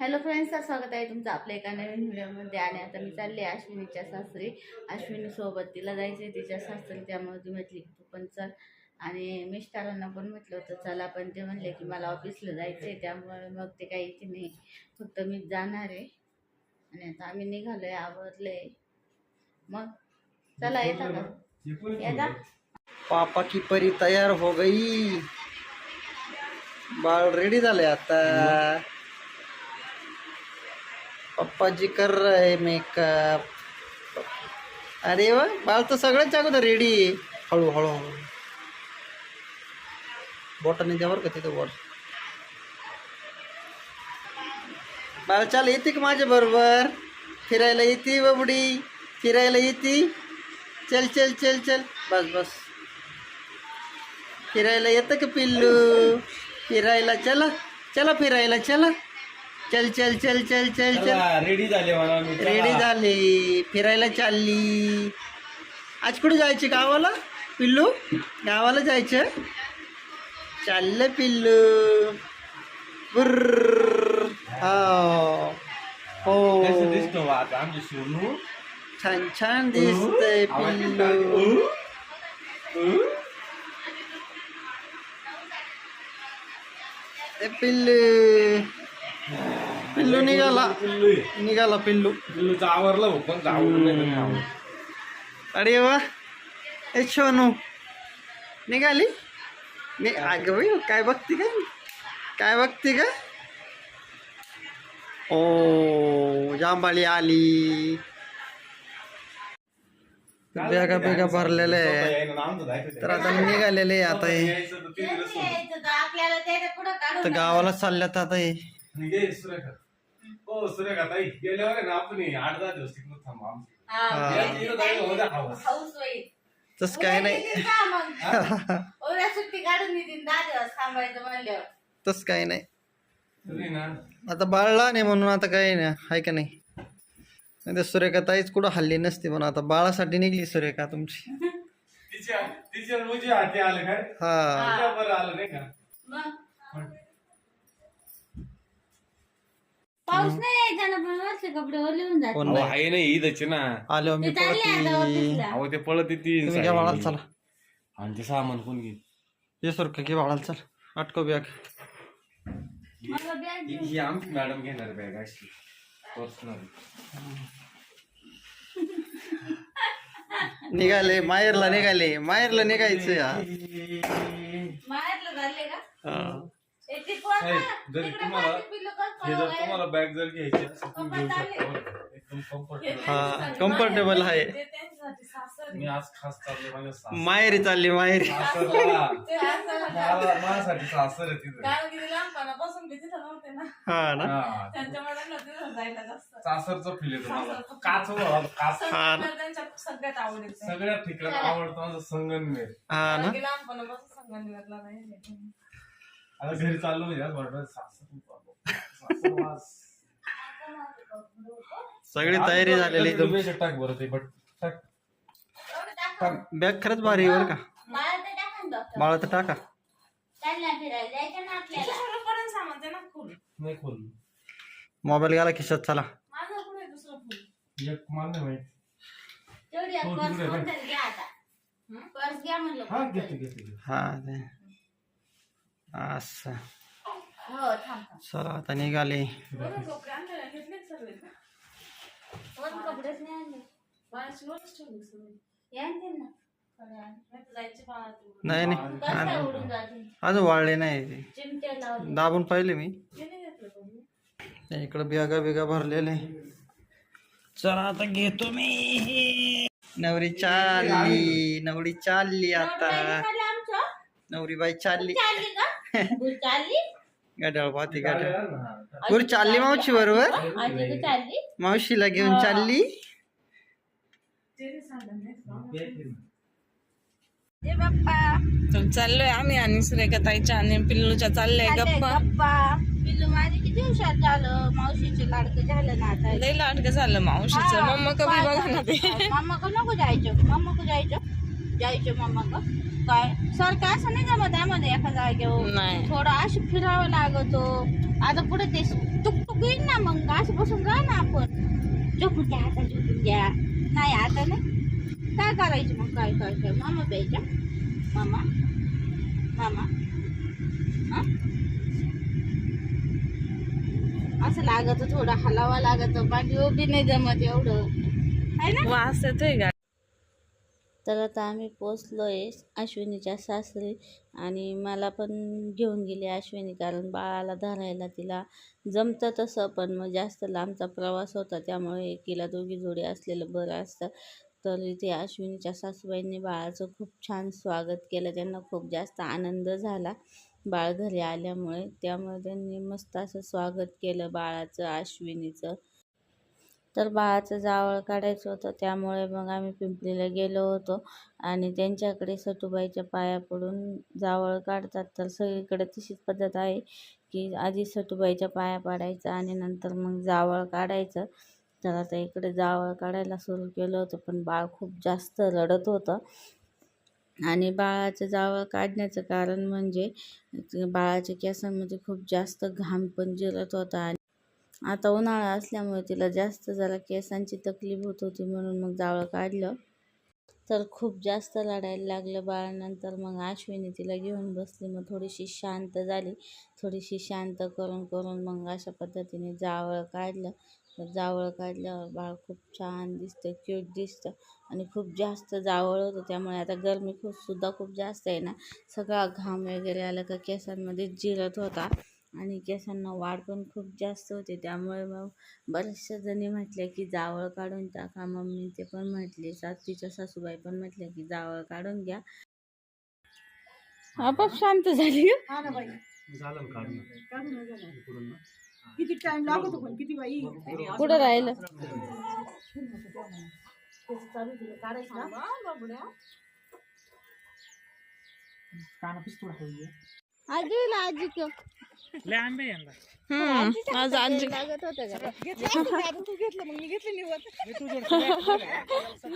Hello friends स्वागत आहे तुमचं आपल्या एका नवीन व्हिडिओमध्ये. आणि आता मी चालले अश्विनीच्या सासरी. अश्विनीसोबत तिला जायचं आहे तिच्या सासरी त्यामुळे ती म्हटली तू पण चल. आणि मिस्टरांना पण म्हटलं होतं चला. पण ते म्हणले की मला ऑफिसला जायचं आहे त्यामुळे मग ते काही येते नाही. फक्त मी जाणार आहे. आणि आता आम्ही निघालो निघालोय आहे मग चला येता का? येता? पापा की परी तयार हो गई. बाळ रेडी झाले आता. पप्पा जी कर रहे मेकअप अरे वा बाळ तर सगळ्याच अगोदर रेडी हळू हळू हळू. बोटाने द्या का तिथं बोट बाळ चाल येते का माझ्या बरोबर? फिरायला येते बबडी. फिरायला येते. चल चल चल चल. बस बस. फिरायला येतं का पिल्लू? फिरायला चला चला फिरायला चला. चल चल चल चल चल चल. रेडी झाले मला मी रेडी झाली. फिरायला चालली. आज कुठे जायचे? गावाला? पिल्लू? गावाला जायचं? चाललं पिल्लू. बुर्र. हो. कसं हो दिसतो बा आता? आमची सोनू. छान छान दिसतंय आवाज येतो पिल्लू. का? उ? उ? ए पिल्लू. पिल्लू निघाला. पिल्लू. आहे. निघाला पिल्लू. पिल्लूचं आवरलं हो पण आवडलं नाही तर नाही आवडलं. अरे वा. ए सोनू. निघाली? नि अगं बाई काय बघते का काय बघते का ओ जांबाळी आली. बेगा बेगा भरलेलं. आहे. तर आता निघालेले आहे आता हे. यायचं तर ते दिवस सोडून. यायचं तर आपल्याला त्याच्या पुढं काढून तर गावाला चालल्यात आता हे. सुरेखा. हो सुरेखा ताई गेल्यावर आहे ना आपण हे आठ दहा दिवस तिकडं थांबू आमच्या हा. या तिकडं जायला होऊ द्या हाऊस. तसं काय नाही. उद्या येतील का मग? उद्या सुट्टी काढून देतील दहा दिवस थांबायचं म्हणल्यावर. तसं काय नाही. तरी ना. आता बाळला नाही म्हणून आता काही नाही आहे का नाही? नाही तर सुरेखा ताईच कुठं हल्ली नसते म्हणून आता बाळासाठी निघली सुरेखा तुमची. तिच्या तिच्या रोजी हाती आलं काय? हा. बरं आलं नाही का? मग नाही वरचे कपडे ओले होऊन जाते कोण नाही. आहे नाही ईदची ना. आलो मी ते चालले आता पळती ऑफिसला अहो ते पळत येते तुम्ही घ्या बाळाला चला. आणि ते सामान कोण घे ये सुरखा घे बाळाला चल. अटको बॅग. मला बॅग ही ही आमची मॅडम घेणार बॅग अशी. पर्सनल निघाले माहेरला निघाले. माहेरला निघायचं यार माहेरला झाले का? हा. ए, ते कोण नाही, ना? जर तिकडे तुम्हाला- हे जर? तुम्हाला बॅग जर घ्यायची असेल तर घेऊ शकता. एकदम कम्फर्टेबल हा कम्फर्टेबल आहे. मी आज खास चालले माझ्या सासर माहेरी चालली माहेरी. सासरला. मला- माझ्यासाठी सासर आहे तिथं. कारण की ते लहानपणापासून भीती नव्हते ना. हा ना? हा. त्यांच्या मुलांना तिथं जायला जास्त. सासरचं फील येतो मला. सासरचं काच. काच हा. संगमनेर त्यांच्या सगळ्यात आवडीचं सगळ्या ठिकाणी आवडतं माझं संगनमेर. हा ना? कारण की लहानपणापासून संगमनेरला नाही आता घरी चाललो म्हणजे आज वाटलं सासर. सगळी तयारी झालेली टाक बरं ते बट टाक. बॅग खरंच भारी आहे बरं का. टाकून डॉक्टर बाळा तर टाका. चालल्या फिरायला जायचं ना आपल्याला. पडून सामान ते ना फुल नाही खोल. मोबाईल गेला खिशात चला. माझं पुढे दुसरं फुल एक मान नाही माहीत. तेवढी हो, पर्स तिकडे कोणतरी घ्या आता. पर्स घ्या म्हणलं हा कोणतरी. घेते घेते घेते. हा ते असं. चला आता निघाले. नाही. नाही अजून वाळले नाही दाबून पाहिले मी. इकडे बिगा बिगा भरलेले. चला आता घेतो मी. नवरी चालली. नवरी चालली आता? नवरी बाई चालली. चालली? गुर चालली पाहते. गुरु मावशी बरोबर? आजी तर चालली? मावशीला घेऊन चालली. तर चाललोय आम्ही आणि सुरेखाताईच्या आणि पिल्लूच्या चाललंय चाललंय गप्पा. पिल्लू माझे किती हुशार झालं. मावशीचे लाडकं झालं ना आता. लई लाडकं झालं मावशीचं. मम्मा कमी बघा ना ते मम्मा को नको जायचं. मम्मा को जायचं? जायचं मम्मा को काय? सारखं असं नाही जमत त्यामध्ये एका जागेवर. नाही. थोडं असं फिरावं लागतो. आता पुढे ते टुकटुक येईल ना का असं बसून राहा ना आपण. झोपून घ्या आता झोपून घ्या. नाही आता नाही. काय करायचं मग? काय काय काय? मामा प्यायच्या? मामा? मामा? असं लागत थोडं हलावा लागत. पाठी उभी नाही जमत एवढं. आहे ना? वास येतोय का? तर आता आम्ही पोचलो आहे अश्विनीच्या सासरी आणि मला पण घेऊन गेली अश्विनी कारण बाळाला धरायला तिला जमतं तसं पण मग जास्त लांबचा प्रवास होता त्यामुळे एकीला दोघी जोडी असलेलं बरं असतं. तर इथे अश्विनीच्या सासूबाईंनी बाळाचं खूप छान स्वागत केलं त्यांना खूप जास्त आनंद झाला. बाळ घरी आल्यामुळे त्यामुळे त्यांनी मस्त असं स्वागत केलं बाळाचं अश्विनीचं. तर बाळाचं जावळ काढायचं होतं. त्यामुळे मग आम्ही पिंपरीला गेलो होतो. आणि त्यांच्याकडे सटूबाईच्या पाया पडून जावळ काढतात. तर सगळीकडे तशीच पद्धत आहे की आधी सटूबाईच्या पाया पाडायचं आणि नंतर मग जावळ काढायचं. तर आता इकडे जावळ काढायला सुरू केलं होतं पण बाळ खूप जास्त रडत होतं. आणि बाळाचं जावळ काढण्याचं कारण म्हणजे बाळाच्या केसांमध्ये खूप जास्त घाम पण जिरत होता. आणि आता उन्हाळा असल्यामुळे तिला जास्त जरा केसांची तकलीफ होत होती म्हणून मग जावळ काढलं. तर खूप जास्त लढायला लागलं बाळानंतर. मग अश्विनी तिला घेऊन बसली. मग थोडीशी शांत झाली. थोडीशी शांत करून करून मग अशा पद्धतीने जावळ काढलं. तर जावळ काढल्यावर बाळ खूप छान दिसतं क्यूट दिसतं आणि खूप जास्त जावळ होतं. त्यामुळे आता गरमी खूप सुद्धा खूप जास्त आहे ना. सगळा घाम वगैरे आला का केसांमध्ये जिरत होता. आणि केसांना वाढ पण खूप जास्त होते. त्यामुळे मग बऱ्याचशा जणी म्हटल्या की जावळ काढून टाका. मम्मी ते पण म्हटले सासरीच्या सासूबाई पण म्हटल्या की जावळ काढून घ्या. आपोआप शांत झाली हा. किती टाइम लागतो पण किती बाई? कुठं राहिलं. त्याचं काढायचं ना काना पिस्तूल हवी आजी आजी क्यों हम्म आज आजी लागत होतं का? तू घेतलं मग मी घेतलं निवड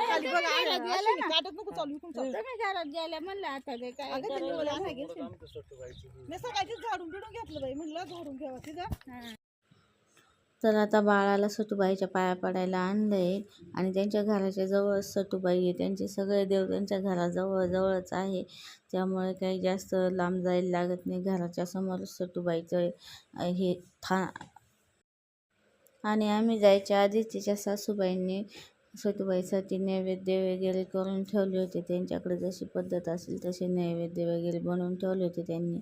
खाली बघा आला गेला ना. काटत नको चालू इकडून चालू. तुम्ही घरात गेल्या म्हणलं आता ते काय अगं ते निवड असं घेतलं. मी सकाळचीच झाडून बिडून घेतलं बाई म्हणलं झाडून घ्यावा तिथं. तर आता बाळाला सटूबाईच्या पाया पडायला आणलंय आणि त्यांच्या घराच्या जवळ सटूबाई आहे. त्यांचे सगळे देव त्यांच्या घराजवळ जवळच आहे. त्यामुळे काही जास्त लांब जायला लागत नाही. घराच्या समोर सटूबाईचं हे था आणि आम्ही जायच्या आधी तिच्या सासूबाईंनी सटूबाईसाठी नैवेद्य वगैरे करून ठेवले होते. त्यांच्याकडे जशी पद्धत असेल तसे नैवेद्य वगैरे बनवून ठेवले होते त्यांनी.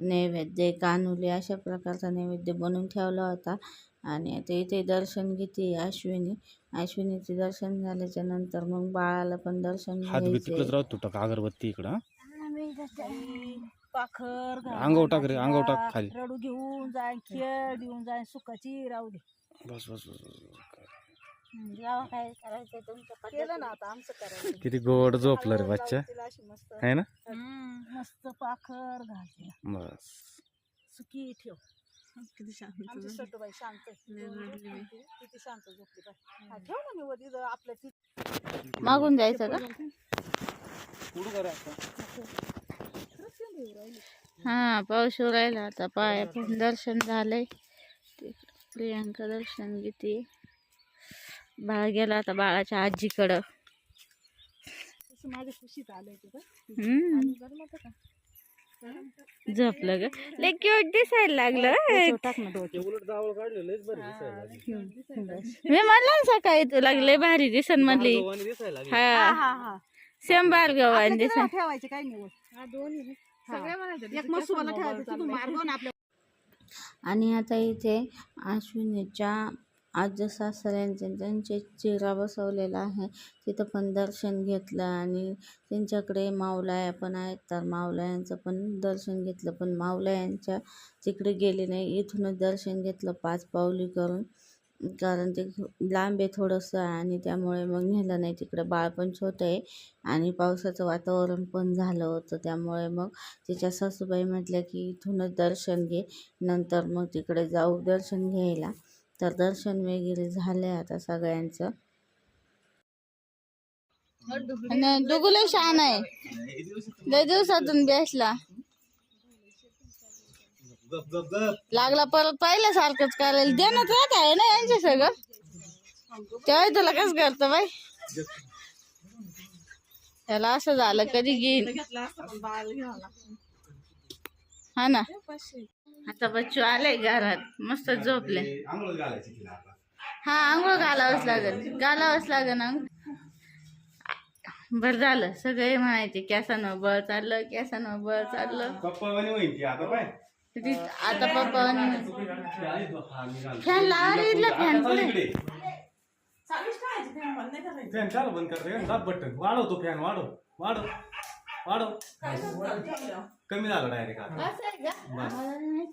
नैवेद्य कानुले अशा प्रकारचा नैवेद्य बनवून ठेवला होता. आणि आता इथे दर्शन घेते अश्विनी. अश्विनीचे दर्शन झाल्याच्यानंतर मग बाळाला पण दर्शन हात बी तिकडच. राहत तुटक अगरबत्ती इकडं? पाखर अंगावर टाक रे, अंगावर टाक खाली. रडू घेऊन जाय खेळ देऊन जाय सुखाची राहू दे. बस बस बस, बस जेव्हा काय करायचं तुमच्या केलं ना आता आमचं करायचं. किती गोड झोपलं रे बच्चा. लावून तिला अशी मस्त. आहे ना? मस्त पाखर घाल बस. सुकी ठेव. किती शांत आमची झाली. सटूबाई शांत आहे. लय रडली बाई. किती शांत झोपली बाई. हा, ठेव ना मी वर इथं आपल्या ती मागून जायचं का? हा पाऊस येऊ राहिला आता. पाया पण दर्शन झालंय. तिकडं प्रियांका दर्शन घेते. बाळ गेला आता बाळाच्या आजीकडं. माझ्या खुशीत आलंय तिथं हम्म. आणि बरं नव्हतं का झोपलं ग. लय क्यूट दिसायला लागलं लागली. मी म्हणलं सकाळी तुला लय भारी दिसन म्हणली. लागली. हा. हा हा हा. सेम बारगवान आपल्या दिसन. ठेवायचे काय हा, आणि आता इथे अश्विनीच्या आजी सासऱ्यांचे त्यांचे चेहरा बसवलेला आहे तिथं पण दर्शन घेतलं आणि त्यांच्याकडे मावलाया पण आहेत. तर मावलायांचं पण दर्शन घेतलं पण मावलायांच्या तिकडे गेले नाही इथूनच दर्शन घेतलं पाच पावली करून. कारण ते लांब आहे थोडंसं आणि त्यामुळे मग नेलं नाही. तिकडं बाळ पण छोटं आहे आणि पावसाचं वातावरण पण झालं होतं. त्यामुळे मग तिच्या सासूबाई म्हटल्या की इथूनच दर्शन घे नंतर मग तिकडे जाऊ दर्शन घ्यायला. तर दर्शन वगैरे झाले आता सगळ्यांचं. दुगुले शान आहे. लय दिवसातून बेसला लागला परत पहिल्यासारखंच करायला. देण्यात राहत आहे ना यांचे सगळं. तेव्हा तुला कसं करतं बाई? त्याला असं झालं कधी घेईन? हा ना. आता बच्चू आले घरात मस्त झोपले. आंघोळ घालायची तिला आता. हा आंघोळ घालावंच लागेल. घालावंच लागेल आंघोळ बरं झालं सगळे म्हणायचे कॅसानं बळ चाललं कॅसानं बळ चाललं. पप्पा वाणी होईन ती आता पाय. ती- आता पप्पा हा. फॅन लावा रे इथला फॅन पुढे चालूच फॅन बंद नाही करायचं. फॅन चालू बंद करते. दाब बटन. वाढव तो फॅन वाढव. वाढव. वाढव. कमी झालं डायरेक्ट आता. असं आहे का? नाही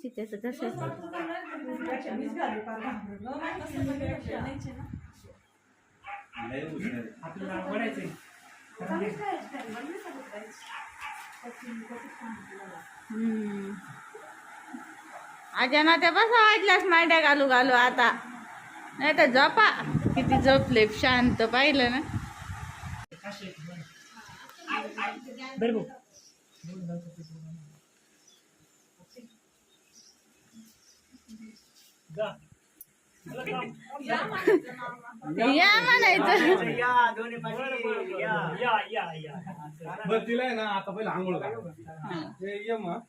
ते. लय हुशार आहे. हम्म. बसा वाटल्यास मांड्या घालू घालू आता. नाही तर झोपा. किती झोपले शांत पाहिलं ना. या म्हणायचं बरं तिला आहे ना आता पहिला आंघोळ घाल. हे. ये मग.